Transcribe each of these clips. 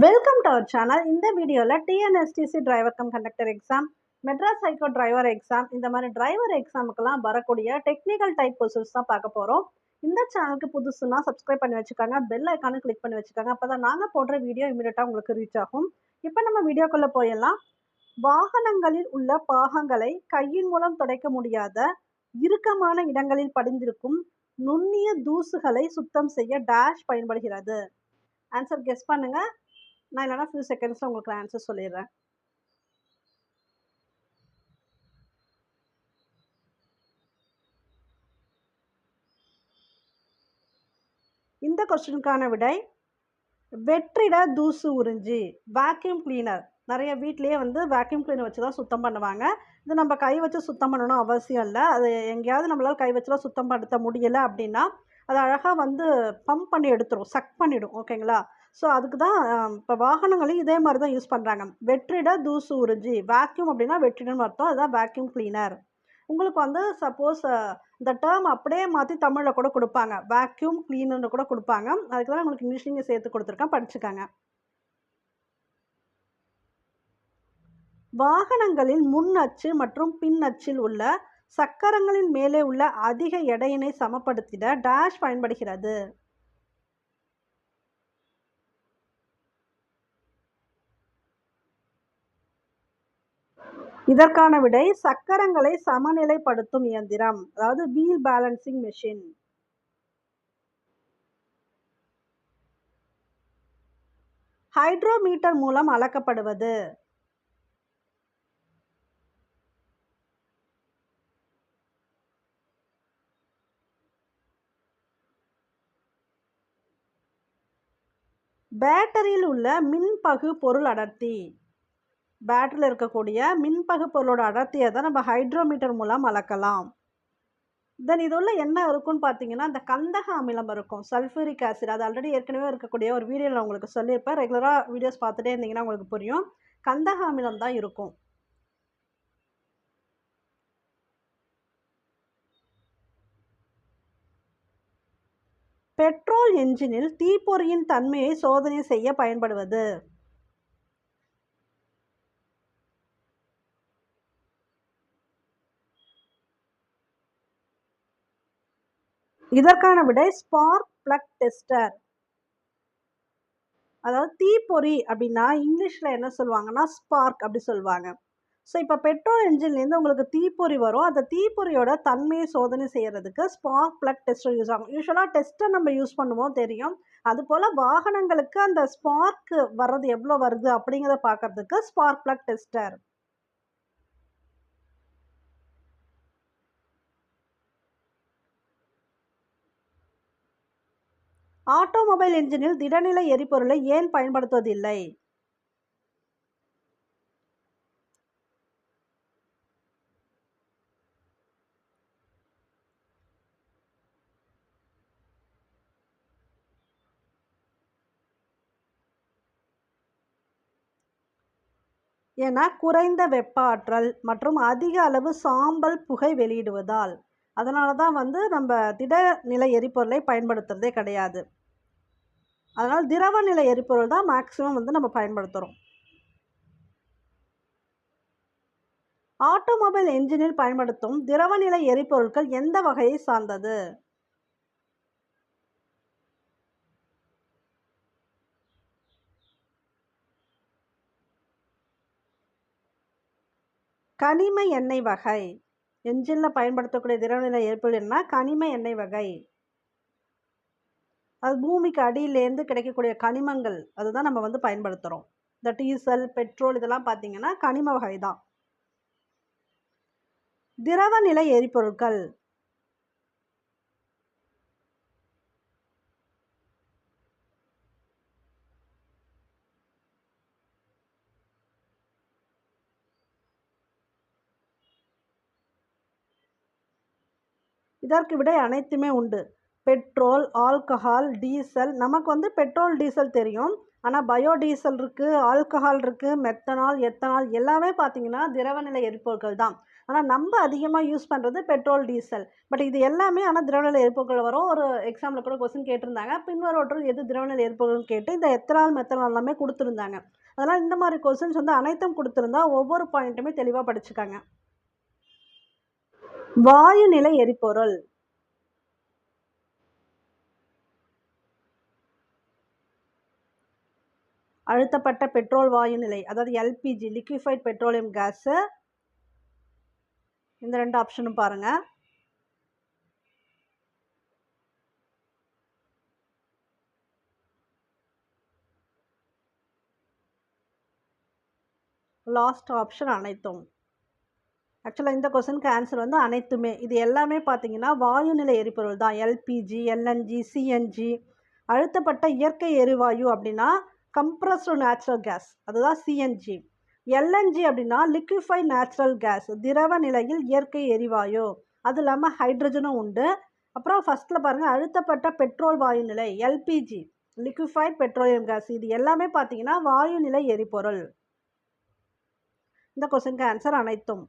Welcome to our channel இந்த வீடியோவில் TNSTC driver cum conductor exam Madras ஹைகோ driver exam இந்த மாதிரி டிரைவர் எக்ஸாமுக்கெல்லாம் வரக்கூடிய டெக்னிக்கல் டைப் கொஸ்டின்ஸ் தான் பார்க்க போகிறோம் இந்த சேனலுக்கு புதுசுனா சப்ஸ்கிரைப் பண்ணி வச்சுக்கோங்க. பெல் ஐக்கானு கிளிக் பண்ணி வச்சுக்கோங்க. அப்போ தான் நாங்கள் போடுற வீடியோ இமீடியட்டாக உங்களுக்கு ரீச் ஆகும். இப்போ நம்ம வீடியோக்குள்ளே போயிடலாம். வாகனங்களில் உள்ள பாகங்களை கையின் மூலம் துடைக்க முடியாத இறுக்கமான இடங்களில் படிந்திருக்கும் நுண்ணிய தூசுகளை சுத்தம் செய்ய டேஷ் பயன்படுகிறது. ஆன்சர் கெஸ் பண்ணுங்கள் நான் இல்லைனா ஃபியூ செகண்ட்ஸில் உங்களுக்கு ஆன்சர் சொல்லிடுறேன். இந்த கொஸ்டினுக்கான விடை வெற்றிட தூசு உறிஞ்சி வேக்யூம் கிளீனர் நிறைய வீட்லேயே வந்து வேக்யூம் கிளீனர் வச்சு தான் சுத்தம் பண்ணுவாங்க. இது நம்ம கை வச்சு சுத்தம் பண்ணணும் அவசியம் இல்லை. அது எங்கேயாவது நம்மளால் கை வச்சுலாம் சுத்தம் படுத்த முடியலை அப்படின்னா அது அழகாக வந்து பம்ப் பண்ணி எடுத்துரும் சக் பண்ணிவிடும் ஓகேங்களா ஸோ அதுக்கு தான் இப்போ வாகனங்களையும் இதே மாதிரி தான் யூஸ் பண்ணுறாங்க வெற்றிட தூசு உறிஞ்சி வேக்யூம் அப்படின்னா வெற்றிடன்னு அர்த்தம். அதுதான் வேக்யூம் கிளீனர் உங்களுக்கு வந்து சப்போஸ் இந்த டேர்ம் அப்படியே மாற்றி தமிழில் கூட கொடுப்பாங்க. வேக்யூம் கிளீனர்னு கூட கொடுப்பாங்க. அதுக்கு தான் உங்களுக்கு இங்கிலீஷ்லேயும் சேர்த்து கொடுத்துருக்கேன். படிச்சுக்காங்க. வாகனங்களில் முன் அச்சு மற்றும் பின் அச்சில் உள்ள சக்கரங்களின் மேலே உள்ள அதிக எடையினை சமப்படுத்திட டேஷ் பயன்படுகிறது. இதற்கான விடை சக்கரங்களை சமநிலைப்படுத்தும் இயந்திரம் அதாவது வீல் பேலன்சிங் மெஷின் ஹைட்ரோமீட்டர் மூலம் அளக்கப்படுவது. பேட்டரியில் உள்ள மின்பகு பொருள் அடர்த்தி. பேட்டரியில் இருக்கக்கூடிய மின்பகுப்பொருளோட அடர்த்தியை தான் நம்ம ஹைட்ரோமீட்டர் மூலம் அளக்கலாம். தென் இது உள்ள என்ன இருக்குன்னு பார்த்தீங்கன்னா அந்த கந்தக அமிலம் இருக்கும். சல்ஃபூரிக் ஆசிட் அது ஆல்ரெடி ஏற்கனவே இருக்கக்கூடிய ஒரு வீடியோவில் உங்களுக்கு சொல்லியிருப்பேன். ரெகுலராக வீடியோஸ் பார்த்துட்டே இருந்தீங்கன்னா உங்களுக்கு புரியும். கந்தக அமிலம் தான் இருக்கும். பெட்ரோல் என்ஜினில் தீப்பொறியின் தன்மையை சோதனை செய்ய பயன்படுவது. இதற்கான விடை ஸ்பார்க் பிளக் டெஸ்டர் அதாவது தீப்பொறி அப்படின்னா இங்கிலீஷில் என்ன சொல்லுவாங்கன்னா ஸ்பார்க் அப்படி சொல்லுவாங்க. ஸோ இப்போ பெட்ரோல் என்ஜின்லேருந்து உங்களுக்கு தீப்பொறி வரும். அந்த தீப்பொறியோட தன்மையை சோதனை செய்கிறதுக்கு ஸ்பார்க் பிளக் டெஸ்டர் யூஸ் ஆகும். யூஸ்வலாக டெஸ்ட்டை நம்ம யூஸ் பண்ணுவோம் தெரியும். அதுபோல் வாகனங்களுக்கு அந்த ஸ்பார்க் வர்றது எவ்வளோ வருது அப்படிங்கிறத பார்க்கறதுக்கு ஸ்பார்க் பிளக் டெஸ்டர் ஆட்டோமொபைல் என்ஜினில் திடநிலை எரிபொருளை ஏன் பயன்படுத்துவதில்லை? என குறைந்த வெப்ப ஆற்றல் மற்றும் அதிக அளவு சாம்பல் புகை வெளியிடுவதால் அதனால தான் வந்து நம்ம திடநிலை எரிபொருளை பயன்படுத்துகிறதே கிடையாது. அதனால் திரவ நிலை எரிபொருள் தான் மேக்ஸிமம் வந்து நம்ம பயன்படுத்துகிறோம் ஆட்டோமொபைல் என்ஜினில் பயன்படுத்தும் திரவ நிலை எரிபொருட்கள் எந்த வகையை சார்ந்தது? கனிம எண்ணெய் வகை. என்ஜினில் பயன்படுத்தக்கூடிய திரவநிலை எரிபொருள் என்ன கனிம எண்ணெய் வகை. அது பூமிக்கு அடியிலேருந்து கிடைக்கக்கூடிய கனிமங்கள் அதுதான் நம்ம வந்து பயன்படுத்துகிறோம் இந்த டீசல் பெட்ரோல் இதெல்லாம் பார்த்தீங்கன்னா கனிம வகை தான் திரவ நிலை எரிபொருட்கள். இதற்கு விட அனைத்துமே உண்டு. Petrol alcohol diesel. நமக்கு வந்து பெட்ரோல் டீசல் தெரியும். ஆனால் பயோடீசல் இருக்குது ஆல்கஹால் இருக்குது மெத்தனால் எத்தனால் எல்லாமே பார்த்தீங்கன்னா திரவநிலை எரிபொருட்கள் தான். ஆனால் நம்ம அதிகமாக யூஸ் பண்ணுறது பெட்ரோல் டீசல். பட் இது எல்லாமே ஆனால் திரவநிலை எரிபொருட்கள் வரும். ஒரு எக்ஸாமில் கூட கொஸ்டின் கேட்டிருந்தாங்க. பின்வரோட்டில் எது திரவநிலை எரிபொருள்னு கேட்டு இந்த எத்தனால் மெத்தனால் எல்லாமே கொடுத்துருந்தாங்க. அதனால் இந்த மாதிரி கொஸ்டின்ஸ் வந்து அனைத்தும் கொடுத்துருந்தா ஒவ்வொரு பாயிண்ட்டுமே தெளிவாக படிச்சுக்காங்க. வாயு நிலை எரிபொருள். அழுத்தப்பட்ட பெட்ரோல் வாயு நிலை அதாவது எல்பிஜி லிக்விஃபைட் பெட்ரோலியம் கேஸு இந்த ரெண்டு ஆப்ஷனும் பாருங்கள் லாஸ்ட் ஆப்ஷன் அனைத்தும். ஆக்சுவலாக இந்த கொஸ்டினுக்கு ஆன்சர் வந்து அனைத்துமே. இது எல்லாமே பார்த்தீங்கன்னா வாயுநிலை எரிபொருள் தான். எல்பிஜி எல்என்ஜி சிஎன்ஜி அழுத்தப்பட்ட இயற்கை எரிவாயு அப்படின்னா கம்ப்ரஸ்டு நேச்சுரல் கேஸ் அதுதான் சிஎன்ஜி எல்என்ஜி அப்படின்னா லிக்விஃபைட் நேச்சுரல் கேஸ் திரவ நிலையில் இயற்கை எரிவாயு. அது இல்லாமல் ஹைட்ரஜனும் உண்டு. அப்புறம் ஃபஸ்ட்டில் பாருங்கள் அழுத்தப்பட்ட பெட்ரோல் வாயு நிலை எல்பிஜி லிக்விஃபைட் பெட்ரோலியம் கேஸ் இது எல்லாமே பார்த்தீங்கன்னா வாயு நிலை எரிபொருள். இந்த கொஸ்டினுக்கு ஆன்சர் அனைத்தும்.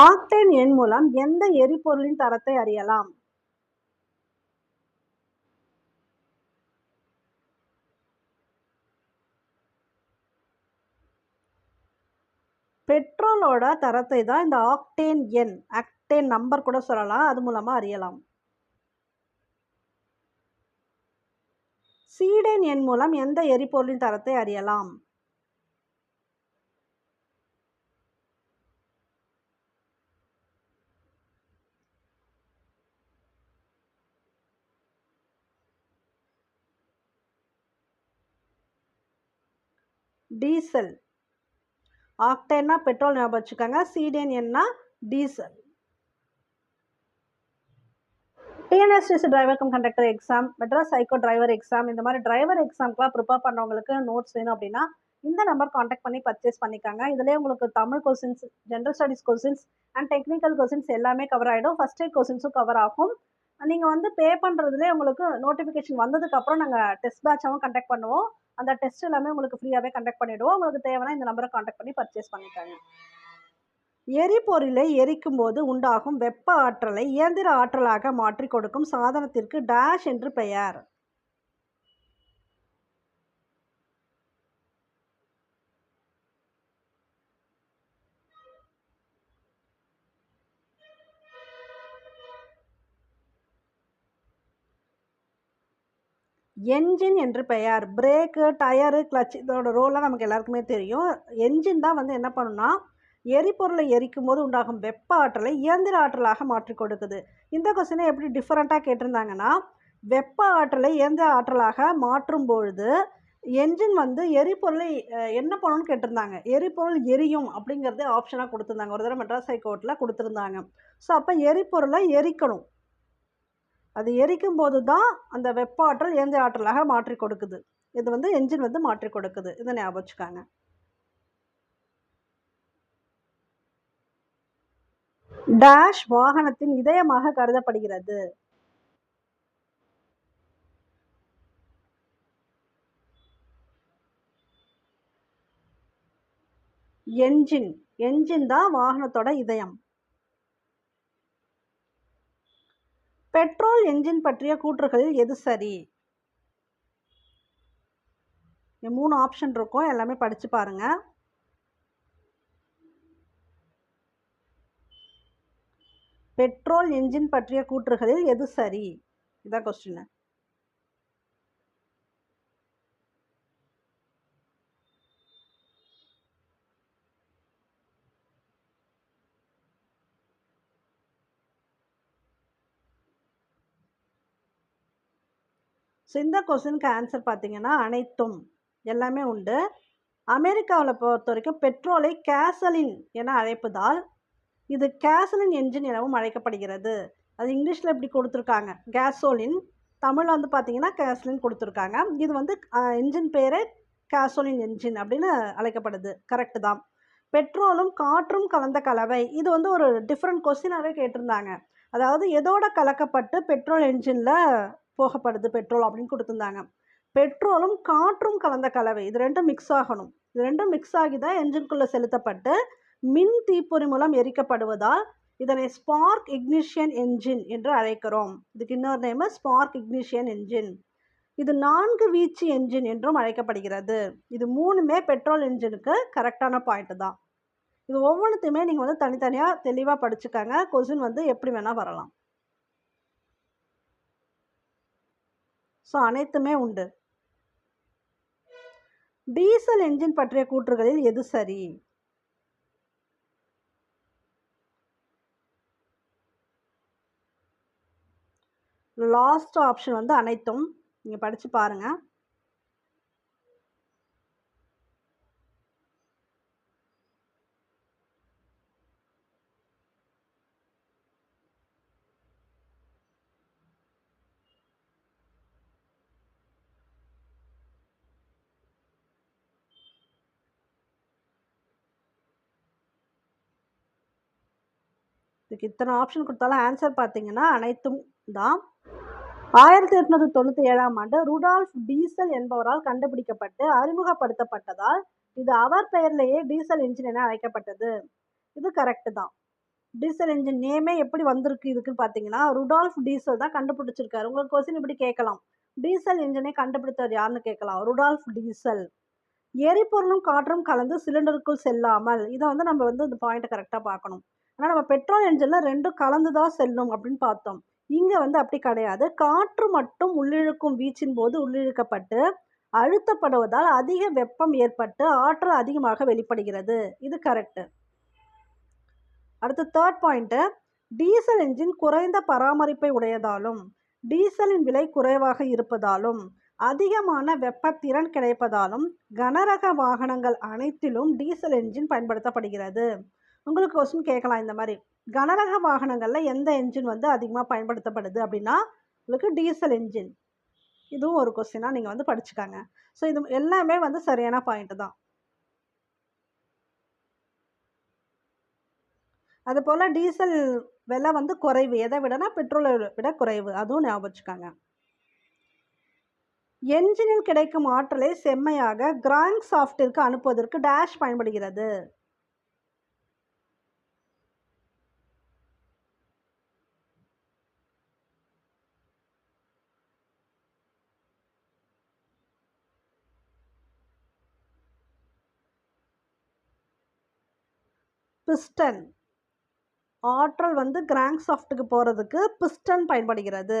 ஆக்டேன் எண் மூலம் எந்த எரிபொருளின் தரத்தை அறியலாம்? பெட்ரோலோட தரத்தை தான் இந்த ஆக்டேன் எண் ஆக்டேன் நம்பர் கூட சொல்லலாம். அது மூலமாக அறியலாம். சீடேன் எண் மூலம் எந்த எரிபொருளின் தரத்தை அறியலாம்? டீசல். ஆக்டேன்னா பெட்ரோல் ஞாபகம் வச்சுக்கோங்க சீடேன் என்ன diesel TNSTC driver cum conductor exam Madras psycho driver exam இந்த மாதிரி டிரைவர் எக்ஸாம்க்குலாம் ப்ரிப்பேர் பண்ணவங்களுக்கு நோட்ஸ் வேணும் அப்படின்னா இந்த நம்பர் காண்டாக்ட் பண்ணி பர்ச்சேஸ் பண்ணிக்காங்க. இதுலேயே உங்களுக்கு Tamil questions general studies questions and technical questions எல்லாமே கவர் ஆகிடும் ஃபஸ்ட் எய்ட் கொஸ்டின்ஸும் கவர் ஆகும். நீங்கள் வந்து பே பண்ணுறதுலேயே உங்களுக்கு நோட்டிஃபிகேஷன் வந்ததுக்கப்புறம் நாங்கள் டெஸ்ட் பேட்சாகவும் கண்டக்ட் பண்ணுவோம். அந்த டெஸ்ட் எல்லாமே உங்களுக்கு ஃப்ரீயாகவே கண்டக்ட் பண்ணிவிடுவோம் உங்களுக்கு தேவைன்னா இந்த நம்பரை காண்டாக்ட் பண்ணி பர்ச்சேஸ் பண்ணிக்காங்க. எரிபொருளை எரிக்கும் போது உண்டாகும் வெப்ப ஆற்றலை இயந்திர ஆற்றலாக மாற்றி கொடுக்கும் சாதனத்திற்கு டேஷ் என்று பெயர். என்ஜின் என்று பெயர். பிரேக்கு டயரு கிளச் இதோட ரோல்லாம் நமக்கு எல்லாருக்குமே தெரியும். என்ஜின் தான் வந்து என்ன பண்ணுன்னா எரிபொருளை எரிக்கும் போது உண்டாகும் வெப்ப ஆற்றலை இயந்திர ஆற்றலாக மாற்றி கொடுக்குது. இந்த கொஸ்டினை எப்படி டிஃப்ரெண்ட்டாக கேட்டிருந்தாங்கன்னா வெப்ப ஆற்றலை இயந்திர ஆற்றலாக மாற்றும் பொழுது என்ஜின் வந்து எரிபொருளை என்ன பண்ணணும்னு கேட்டிருந்தாங்க. எரிபொருள் எரியும் அப்படிங்கிறதே ஆப்ஷனாக கொடுத்துருந்தாங்க. ஒரு தடவை மெட்ராஸ் ஹைகோர்ட்டில் கொடுத்துருந்தாங்க. ஸோ அப்போ எரிபொருளை எரிக்கணும். அது எரிக்கும் போது தான் அந்த வெப்ப ஆற்றல் இயந்திர ஆற்றலாக மாற்றி கொடுக்குது. இது வந்து என்ஜின் வந்து மாற்றி கொடுக்குது. இதை ஞாபகம் வச்சுக்காங்க. டேஷ் வாகனத்தின் இதயமாக கருதப்படுகிறது. என்ஜின் என்ஜின் தான் வாகனத்தோட இதயம். பெட்ரோல் என்ஜின் பற்றிய கூற்றுகளில் எது சரி? மூணு ஆப்ஷன் இருக்கும். எல்லாமே படித்து பாருங்கள் பெட்ரோல் என்ஜின் பற்றிய கூற்றுகளில் எது சரி? இதான் கொஸ்டின் ஸோ இந்த கொஸ்டினுக்கு ஆன்சர் பார்த்தீங்கன்னா அனைத்தும் எல்லாமே உண்டு. அமெரிக்காவில் பொறுத்த வரைக்கும் பெட்ரோலை கேசலின் என அழைப்பதால் இது கேசலின் என்ஜின் எனவும் அழைக்கப்படுகிறது. அது இங்கிலீஷில் இப்படி கொடுத்துருக்காங்க? கேசோலின். தமிழில் வந்து பார்த்தீங்கன்னா கேசலின் கொடுத்துருக்காங்க. இது வந்து என்ஜின் பேரே கேசோலின் என்ஜின் அப்படின்னு அழைக்கப்படுது. கரெக்டு தான். பெட்ரோலும் காற்றும் கலந்த கலவை. இது வந்து ஒரு டிஃப்ரெண்ட் கொஸ்டினாகவே கேட்டிருந்தாங்க. அதாவது எதோட கலக்கப்பட்டு பெட்ரோல் என்ஜினில் போகப்படுது பெட்ரோல் அப்படின்னு கொடுத்துருந்தாங்க. பெட்ரோலும் காற்றும் கலந்த கலவை. இது ரெண்டும் மிக்ஸ் ஆகணும். இது ரெண்டும் மிக்ஸ் ஆகி தான் என்ஜின்குள்ளே செலுத்தப்பட்டு மின் தீப்பொறி மூலம் எரிக்கப்படுவதால் இதனை ஸ்பார்க் இக்னிஷியன் என்ஜின் என்று அழைக்கிறோம். இதுக்கு இன்னொரு நேம் ஸ்பார்க் இக்னிஷியன் என்ஜின் இது நான்கு வீச்சு என்ஜின் என்றும் அழைக்கப்படுகிறது. இது மூணுமே பெட்ரோல் என்ஜினுக்கு கரெக்டான பாயிண்ட் தான். இது ஒவ்வொன்றுத்தையுமே நீங்கள் வந்து தனித்தனியாக தெளிவாக படிச்சுக்காங்க. கொஸ்டின் வந்து எப்படி வேணால் வரலாம். ஸோ அனைத்துமே உண்டு. டீசல் என்ஜின் பற்றிய கூற்றுகளில் எது சரி? லாஸ்ட் ஆப்ஷன் வந்து அனைத்தும். நீங்கள் படித்து பாருங்கள் இதுக்கு இத்தனை ஆப்ஷன் கொடுத்தாலும் ஆன்சர் பார்த்தீங்கன்னா அனைத்தும் தான். ஆயிரத்தி எட்நூற்றி தொண்ணூற்றி ஏழாம் ஆண்டு ருடால்ஃப் டீசல் என்பவரால் கண்டுபிடிக்கப்பட்டு அறிமுகப்படுத்தப்பட்டதால் இது அவர் பெயர்லேயே டீசல் என்ஜின் என அழைக்கப்பட்டது. இது கரெக்டு தான். டீசல் என்ஜின் நேமே எப்படி வந்திருக்கு இதுக்குன்னு பார்த்தீங்கன்னா ருடால்ஃப் டீசல் தான் கண்டுபிடிச்சிருக்காரு. உங்களுக்கு கொஸ்டின் இப்படி கேட்கலாம். டீசல் என்ஜினை கண்டுபிடித்தவர் யாருன்னு கேட்கலாம். Rudolph diesel. எரிபொருளும் காற்றும் கலந்து சிலிண்டருக்குள் செல்லாமல். இதை வந்து நம்ம வந்து இந்த பாயிண்ட்டை கரெக்டாக பார்க்கணும். ஆனால் நம்ம பெட்ரோல் என்ஜினில் ரெண்டும் கலந்து தான் செல்லும் அப்படின்னு பார்த்தோம். இங்கே வந்து அப்படி கிடையாது. காற்று மட்டும் உள்ளிழுக்கும் வீச்சின் போது உள்ளிழுக்கப்பட்டு அழுத்தப்படுவதால் அதிக வெப்பம் ஏற்பட்டு ஆற்றல் அதிகமாக வெளிப்படுகிறது. இது கரெக்டு அடுத்து தேர்ட் பாயிண்ட்டு டீசல் என்ஜின் குறைந்த பராமரிப்பை உடையதாலும் டீசலின் விலை குறைவாக இருப்பதாலும் அதிகமான வெப்பத்திறன் கிடைப்பதாலும் கனரக வாகனங்கள் அனைத்திலும் டீசல் என்ஜின் பயன்படுத்தப்படுகிறது. உங்களுக்கு கொஸ்டின் கேட்கலாம். இந்த மாதிரி கனரக வாகனங்களில் எந்த என்ஜின் வந்து அதிகமாக பயன்படுத்தப்படுது அப்படின்னா உங்களுக்கு டீசல் என்ஜின் இதுவும் ஒரு கொஸ்டினாக நீங்கள் வந்து படிச்சுக்காங்க. ஸோ இது எல்லாமே வந்து சரியான பாயிண்ட் தான். அதுபோல் டீசல் விலை வந்து குறைவு. எதை விடனா பெட்ரோலை விட குறைவு. அதுவும் ஞாபகம் வச்சுக்காங்க. என்ஜினில் கிடைக்கும் ஆற்றலை செம்மையாக கிராங் சாஃப்டிற்கு அனுப்புவதற்கு டேஷ் பயன்படுகிறது. பிஸ்டன். ஆற்றல் வந்து கிராங்க் சாஃப்ட்டுக்கு போகிறதுக்கு பிஸ்டன் பயன்படுகிறது.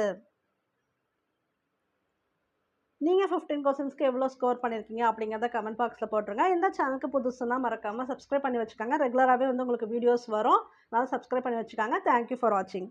நீங்கள் ஃபிஃப்டீன் கொஸ்டின்ஸ்க்கு எவ்வளோ ஸ்கோர் பண்ணியிருக்கீங்க அப்படிங்கிறத கமெண்ட் பாக்ஸில் போட்டுருங்க. இந்த சேனலுக்கு புதுசுனா மறக்காமல் சப்ஸ்கிரைப் பண்ணி வச்சுக்கோங்க. ரெகுலராகவே வந்து உங்களுக்கு வீடியோஸ் வரும். அதனால் சப்ஸ்கிரைப் பண்ணி வச்சுக்கோங்க. தேங்க்யூ ஃபார் வாட்சிங்